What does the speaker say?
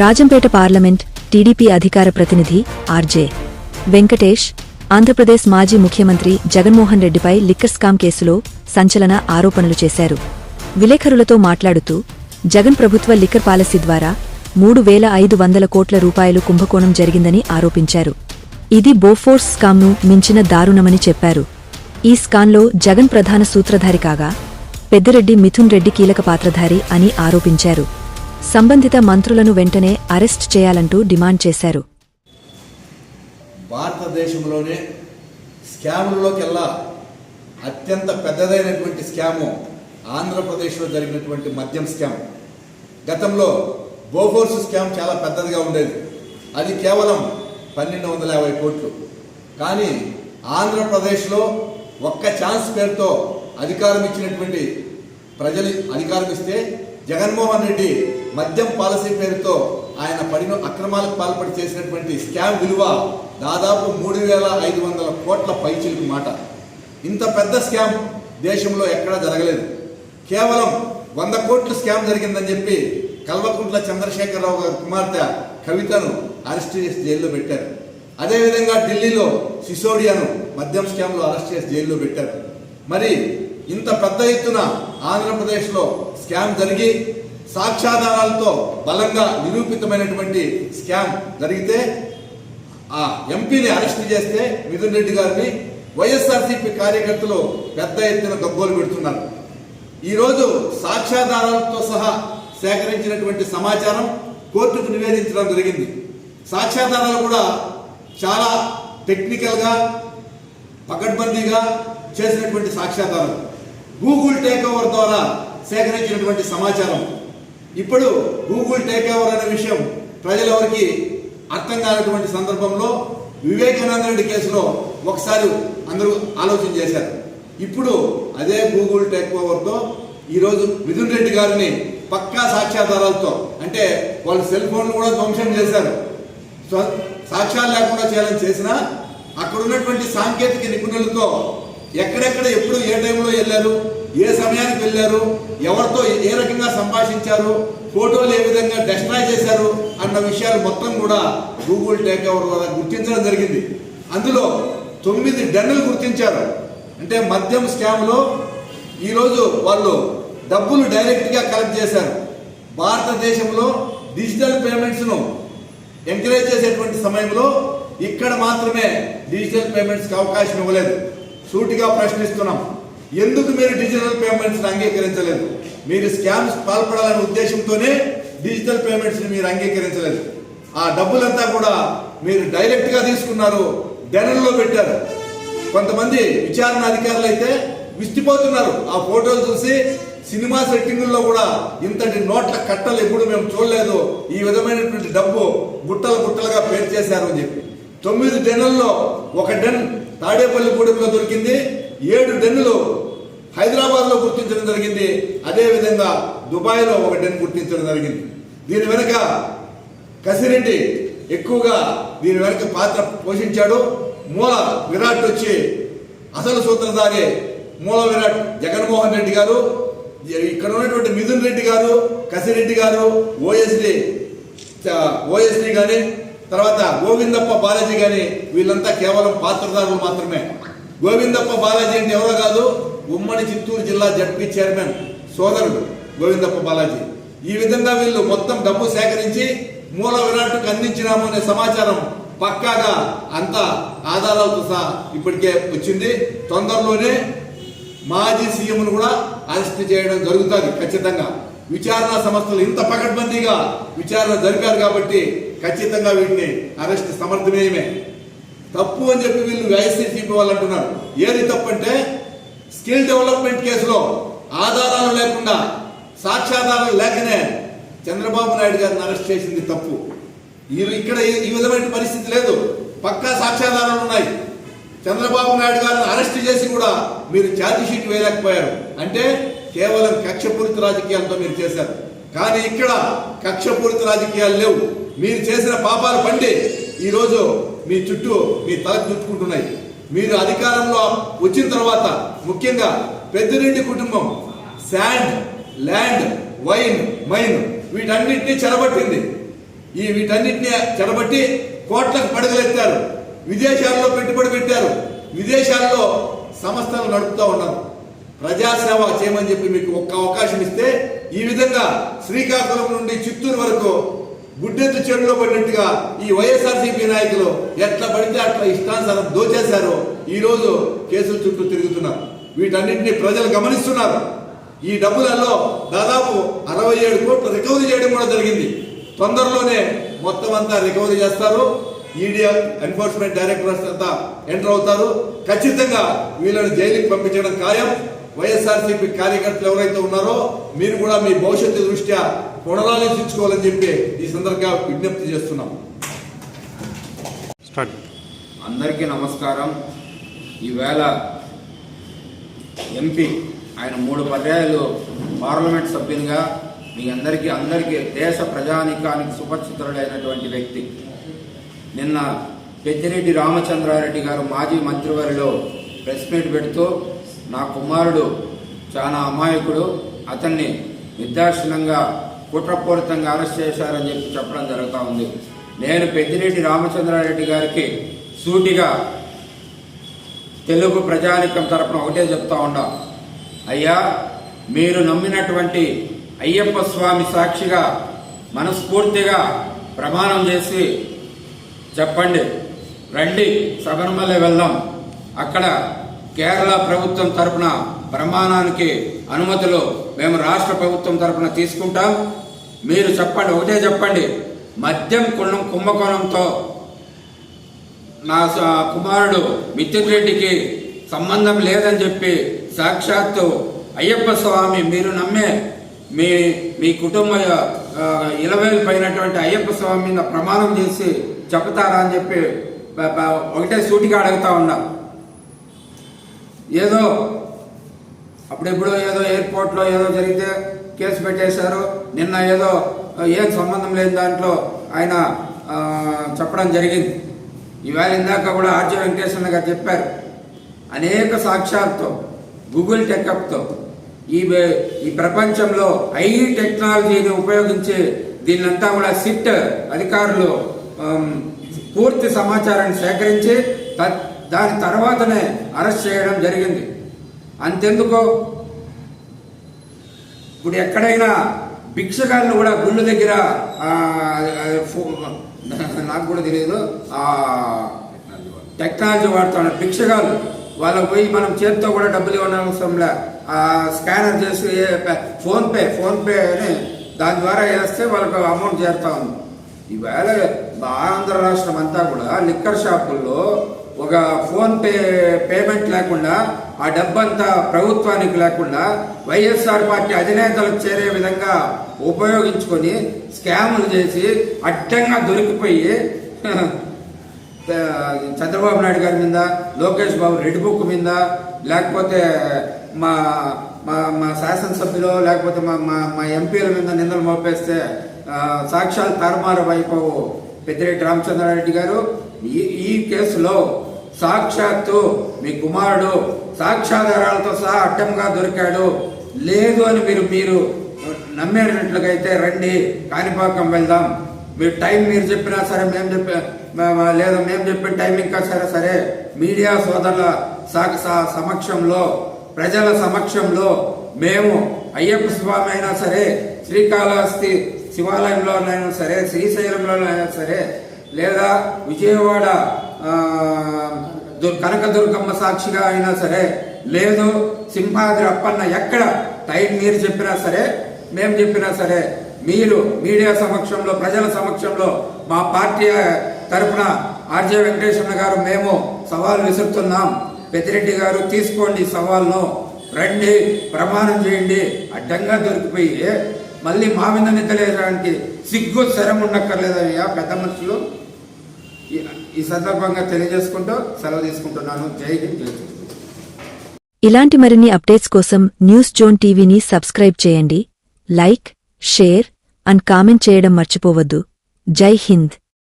Rajampet parliament TDP అధికార ప్రతినిధి RJ. Venkatesh Andhra Pradesh మాజీ ముఖ్యమంత్రి జగన్మోహన్ రెడ్డిపై లిక్కర్ స్కామ్ కేసులో సంచలన ఆరోపణలు చేశారు. విలేఖరులతో మాట్లాడుతూ జగన్ ప్రభుత్వ లిక్కర్ పాలసీ ద్వారా మూడు వేల ఐదు వందల కోట్ల రూపాయలు కుంభకోణం జరిగిందని ఆరోపించారు. ఇది బోఫోర్స్ స్కామ్ను మించిన దారుణమని చెప్పారు. ఈ స్కాంలో జగన్ ప్రధాన సూత్రధారి కాగా పెద్దిరెడ్డి మిథున్ రెడ్డి కీలక పాత్రధారి అని ఆరోపించారు. సంబంధిత మంత్రులను వెంటనే అరెస్ట్ చేయాలంటూ డిమాండ్ చేశారు. భారతదేశంలోనే స్కాముల్లోకెల్లా అత్యంత పెద్దదైనటువంటి స్కాము ఆంధ్రప్రదేశ్లో జరిగినటువంటి మద్యం స్కామ్. గతంలో బోఫోర్స్ స్కామ్ చాలా పెద్దదిగా ఉండేది. అది కేవలం పన్నెండు వందల యాభై కోట్లు. కానీ ఆంధ్రప్రదేశ్లో ఒక్క ఛాన్స్ పేరుతో అధికారం ఇచ్చినటువంటి ప్రజలు అధికారం ఇస్తే జగన్మోహన్ రెడ్డి మద్యం పాలసీ పేరుతో ఆయన పడిన అక్రమాలకు పాల్పడి చేసినటువంటి స్కామ్ విలువ దాదాపు మూడు వేల ఐదు వందల కోట్ల పైచిలకు మాట. ఇంత పెద్ద స్కామ్ దేశంలో ఎక్కడా జరగలేదు. కేవలం వంద కోట్లు స్కామ్ జరిగిందని చెప్పి కల్వకుంట్ల చంద్రశేఖరరావు గారి కుమార్తె కవితను అరెస్ట్ చేసి జైల్లో పెట్టారు. అదేవిధంగా ఢిల్లీలో సిసోడియాను మద్యం స్కామ్లో అరెస్ట్ చేసి జైల్లో పెట్టారు. మరి ఇంత పెద్ద ఎత్తున ఆంధ్రప్రదేశ్లో స్కామ్ జరిగి సాక్ష్యాధారాలతో బలంగా నిరూపితమైనటువంటి స్కామ్ జరిగితే ఆ ఎంపీని అరెస్ట్ చేస్తే మిథున్ రెడ్డి గారిని వైఎస్ఆర్సీపీ కార్యకర్తలు పెద్ద ఎత్తున గగ్గోలు పెడుతున్నారు. ఈరోజు సాక్ష్యాధారాలతో సహా సేకరించినటువంటి సమాచారం కోర్టుకు నివేదించడం జరిగింది. సాక్ష్యాధారాలు కూడా చాలా టెక్నికల్గా పకడ్బందీగా చేసినటువంటి సాక్ష్యాధారాలు. గూగుల్ టేక్ ఓవర్ ద్వారా సేకరించినటువంటి సమాచారం. ఇప్పుడు గూగుల్ టేక్ ఓవర్ అనే విషయం ప్రజలెవరికి అర్థం కానటువంటి సందర్భంలో వివేకానంద రెడ్డి కేసులో ఒకసారి అందరూ ఆలోచన చేశారు. ఇప్పుడు అదే గూగుల్ టేక్ ఓవర్తో ఈరోజు మిథున్ రెడ్డి గారిని పక్కా సాక్ష్యాధారాలతో అంటే వాళ్ళ సెల్ ఫోన్లు కూడా ధ్వంసం చేశారు. సాక్ష్యాలు లేకుండా చేయాలని చేసినా అక్కడ ఉన్నటువంటి సాంకేతిక నిపుణులతో ఎక్కడెక్కడ ఎప్పుడు ఏ టైంలో వెళ్ళారు ఏ సమయానికి వెళ్ళారు ఎవరితో ఏ రకంగా సంభాషించారు ఫోటోలు ఏ విధంగా డెస్ట్రాయ్ చేశారు అన్న విషయాలు మొత్తం కూడా గూగుల్ టేక్ ఓవర్ ద్వారా గుర్తించడం జరిగింది. అందులో తొమ్మిది డన్నులు గుర్తించారు. అంటే మద్యం స్కామ్లో ఈరోజు వాళ్ళు డబ్బులు డైరెక్ట్గా కలెక్ట్ చేశారు. భారతదేశంలో డిజిటల్ పేమెంట్స్ను ఎంకరేజ్ చేసేటువంటి సమయంలో ఇక్కడ మాత్రమే డిజిటల్ పేమెంట్స్కి అవకాశం ఇవ్వలేదు. సూటిగా ప్రశ్నిస్తున్నాం. ఎందుకు మీరు డిజిటల్ పేమెంట్స్ని అంగీకరించలేదు? మీరు స్కామ్స్ పాల్పడాలనే ఉద్దేశంతోనే డిజిటల్ పేమెంట్స్ని మీరు అంగీకరించలేదు. ఆ డబ్బులంతా కూడా మీరు డైరెక్ట్గా తీసుకున్నారు డెనల్లో పెట్టారు. కొంతమంది విచారణ అధికారులు అయితే విస్తిపోతున్నారు. ఆ ఫోటోలు చూసి సినిమా సెట్టింగుల్లో కూడా ఇంతటి నోట్ల కట్టలు ఎప్పుడు మేము చూడలేదు. ఈ విధమైనటువంటి డబ్బు గుట్టలు గుట్టలుగా పేరు చేశారు అని చెప్పి. తొమ్మిది డెన్నుల్లో ఒక డెన్ తాడేపల్లిగూడెంలో దొరికింది ఏడు డెన్నులు హైదరాబాద్లో గుర్తించడం జరిగింది. అదే విధంగా దుబాయ్లో ఒక డెన్ గుర్తించడం జరిగింది. దీని వెనుక కసిరెడ్డి ఎక్కువగా దీని వెనక పాత్ర పోషించాడు. మూల విరాట్ వచ్చి అసలు సూత్రధారి మూల విరాట్ జగన్మోహన్ రెడ్డి గారు ఇక్కడ ఉన్నటువంటి మిథున్ రెడ్డి గారు కసిరెడ్డి గారు ఓఎస్డి ఓఎస్డి కానీ తర్వాత గోవిందప్ప బాలాజీ కానీ వీళ్ళంతా కేవలం పాత్రదారులు మాత్రమే. గోవిందప్ప బాలాజీ అంటే ఎవరో కాదు ఉమ్మడి చిత్తూరు జిల్లా జడ్పీ చైర్మన్ సోదరుడు గోవిందప్ప బాలాజీ. ఈ విధంగా వీళ్ళు మొత్తం డబ్బు సేకరించి మూల విరాట్కు అందించినాము అనే సమాచారం పక్కాగా అంత ఆధారాలతో సహా ఇప్పటికే వచ్చింది. తొందరలోనే మాజీ సీఎంను కూడా అరెస్ట్ చేయడం జరుగుతుంది ఖచ్చితంగా. విచారణ సంస్థలు ఇంత పకడ్బందీగా విచారణ జరిపారు కాబట్టి ఖచ్చితంగా వీటిని అరెస్ట్ సమర్థనీయమే తప్పు అని చెప్పి వీళ్ళు వైఎస్ఆర్సీపీ వాళ్ళు అంటున్నారు. ఏది తప్పు అంటే స్కిల్ డెవలప్మెంట్ కేసులో ఆధారాలు లేకుండా సాక్ష్యాధారాలు లేకనే చంద్రబాబు నాయుడు గారిని అరెస్ట్ చేసింది తప్పు. ఇక్కడ ఈ- విధమైన పరిస్థితి లేదు. పక్కా సాక్ష్యాధారాలు ఉన్నాయి. చంద్రబాబు నాయుడు గారిని అరెస్ట్ చేసి కూడా మీరు ఛార్జిషీట్ వేయలేకపోయారు. అంటే కేవలం కక్షపూరిత రాజకీయాలతో మీరు చేశారు. కానీ ఇక్కడ కక్షపూరిత రాజకీయాలు లేవు. మీరు చేసిన పాపాలు పండి ఈరోజు మీ చుట్టూ మీ తలకు చుట్టుకుంటున్నాయి మీరు అధికారంలో వచ్చిన తర్వాత ముఖ్యంగా పెద్దిరెడ్డి కుటుంబం శాండ్ ల్యాండ్ వైన్ మైన్ వీటన్నింటినీ చెరబట్టింది. ఈ వీటన్నిటిని చెడబట్టి కోట్లకు పడగలెత్తారు విదేశాల్లో పెట్టుబడి పెట్టారు. విదేశాల్లో సంస్థలు నడుపుతూ ఉన్నారు. ప్రజాసేవ చేయమని చెప్పి మీకు ఒక్క అవకాశం ఇస్తే ఈ విధంగా శ్రీకాకుళం నుండి చిత్తూరు వరకు గుడ్డెత్తు చెడులో పడినట్టుగా ఈ వైఎస్ఆర్సీపీ నాయకులు ఎట్లా పడితే అట్లా ఇష్టానుసారం దోచేశారో ఈ రోజు కేసుల చుట్టూ తిరుగుతున్నారు. వీటన్నింటినీ ప్రజలు గమనిస్తున్నారు. ఈ డబ్బులలో దాదాపు అరవై ఏడు కోట్లు రికవరీ చేయడం కూడా జరిగింది. తొందరలోనే మొత్తం అంతా రికవరీ చేస్తారు. ఈడీ ఎన్ఫోర్స్మెంట్ డైరెక్టర్స్ అంతా ఎంటర్ అవుతారు. ఖచ్చితంగా వీళ్ళని జైలుకి పంపించడం ఖాయం. వైఎస్ఆర్సీపీ కార్యకర్తలు ఎవరైతే ఉన్నారో మీరు కూడా మీ భవిష్యత్తు దృష్ట్యా పునరాలోచించుకోవాలని చెప్పి ఈ సందర్భంగా విజ్ఞప్తి చేస్తున్నాం. స్టార్ట్. అందరికీ నమస్కారం. ఈవేళ ఎంపీ ఆయన మూడు పర్యాయాలు పార్లమెంట్ సభ్యునిగా మీ అందరికీ అందరికీ దేశ ప్రజానీకానికి సుపరిచితుడైనటువంటి వ్యక్తి. నిన్న పెద్దిరెడ్డి రామచంద్రారెడ్డి గారు మాజీ మంత్రివారిలో ప్రెస్ మీట్ పెడుతూ నా కుమారుడు చాలా అమాయకుడు అతన్ని నిర్దాక్షిణంగా కుట్రపూరితంగా అరెస్ట్ చేశారని చెప్పి చెప్పడం జరుగుతూ ఉంది. నేను పెద్దిరెడ్డి రామచంద్రారెడ్డి గారికి సూటిగా తెలుగు ప్రజానికం తరపున ఒకటే చెప్తా ఉన్నా. అయ్యా మీరు నమ్మినటువంటి అయ్యప్ప స్వామి సాక్షిగా మనస్ఫూర్తిగా ప్రమాణం చేసి చెప్పండి. రండి శబరిమల వెళ్దాం. అక్కడ కేరళ ప్రభుత్వం తరపున ప్రమాణానికి అనుమతులు మేము రాష్ట్ర ప్రభుత్వం తరఫున తీసుకుంటాం. మీరు చెప్పండి ఒకటే చెప్పండి. మద్యం కుణం కుంభకోణంతో నా స- కుమారుడు మిథున్ రెడ్డికి సంబంధం లేదని చెప్పి సాక్షాత్తు అయ్యప్ప స్వామి మీరు నమ్మే మీ మీ కుటుంబ ఆ, ఇలవేలు పైనటువంటి అయ్యప్ప స్వామి మీద ప్రమాణం చేసి చెప్తారా అని చెప్పి ఒకటే సూటిగా అడుగుతా ఉన్నా. ఏదో అప్పుడెప్పుడో ఏదో ఎయిర్పోర్ట్లో ఏదో జరిగితే కేసు పెట్టేశారు. నిన్న ఏదో ఏం సంబంధం లేని దాంట్లో ఆయన చెప్పడం జరిగింది. ఈవేళ ఇందాక కూడా ఆర్జే వెంకటేశ్వర గారు చెప్పారు. అనేక సాక్ష్యాలతో గూగుల్ టెక్అప్తో ఈ ఈ ప్రపంచంలో ఐ టెక్నాలజీని ఉపయోగించి దీన్నంతా కూడా సిట్ అధికారులు పూర్తి సమాచారాన్ని సేకరించి దాని తర్వాతనే అరెస్ట్ చేయడం జరిగింది. అంతెందుకు? ఇప్పుడు ఎక్కడైనా భిక్షగాళ్ళు కూడా గుళ్ళు దగ్గర ఫో- నాకు కూడా తెలియదు టెక్నాలజీ వాడుతున్నారు భిక్షగాళ్ళు వాళ్ళకి పోయి మనం చేతితో కూడా డబ్బులు ఇవ్వనవసరంలే ఆ స్కానర్ చేసి ఫోన్పే ఫోన్పే అని దాని ద్వారా వేస్తే వాళ్ళకు అమౌంట్ చేరుతా ఉంది. ఈవేళ ఆంధ్ర రాష్ట్రం అంతా కూడా లిక్కర్ షాపుల్లో ఒక ఫోన్పే పేమెంట్ లేకుండా ఆ డబ్బంతా ప్రభుత్వానికి లేకుండా వైఎస్ఆర్ పార్టీ అధినేతలకు చేరే విధంగా ఉపయోగించుకొని స్కాములు చేసి అడ్డంగా దొరికిపోయి చంద్రబాబు నాయుడు గారి మీద లోకేష్ బాబు రెడ్ బుక్ మీద లేకపోతే మా మా మా శాసనసభ్యులు లేకపోతే మా మా మా ఎంపీల మీద నిందలు మోపేస్తే ఆ, సాక్ష్యాలు తారుమారు అయిపోవు పెద్దిరెడ్డి రామచంద్రారెడ్డి గారు ఈ ఈ కేసులో సాక్షాత్తు మీ కుమారుడు సాక్ష్యాధారాలతో సహా అడ్డంగా దొరికాడు. లేదు అని మీరు మీరు నమ్మేటట్లుగైతే రండి కాణిపాకం వెళ్దాం. మీరు టైం మీరు చెప్పినా సరే మేము చెప్పే లేదా మేము చెప్పిన టైం ఇంకా సరే సరే. మీడియా సోదరుల సా- సమక్షంలో ప్రజల సమక్షంలో మేము అయ్యప్ప స్వామి అయినా సరే శ్రీకాళహస్తి శివాలయంలోనైనా సరే శ్రీశైలంలోనైనా సరే లేదా విజయవాడ కనకదుర్గమ్మ సాక్షిగా అయినా సరే లేదు సింహాద్రి అప్పన్న ఎక్కడ? టైం మీరు చెప్పినా సరే మేము చెప్పినా సరే మీరు మీడియా సమక్షంలో ప్రజల సమక్షంలో మా పార్టీ తరపున ఆర్జే వెంకటేశ్వర గారు మేము సవాల్ విసురుతున్నాం. పెద్దిరెడ్డి గారు తీసుకోండి సవాల్ను. రండి ప్రమాణం చేయండి. అడ్డంగా దొరికిపోయి మళ్ళీ మా మీద నిద్రలేయడానికి సిగ్గు శరం ఉండక్కర్లేదయ్యా పెద్ద మనుషులు. ఈ- సందర్భంగా తెలియజేసుకుంటూ సెలవు తీసుకుంటున్నాను. జై హింద్ జై హింద్ ఇలాంటి మరిన్ని అప్డేట్స్ కోసం న్యూస్ జోన్ టీవీని సబ్స్క్రైబ్ చేయండి. లైక్ షేర్ అండ్ కామెంట్ చేయడం మర్చిపోవద్దు. జై హింద్.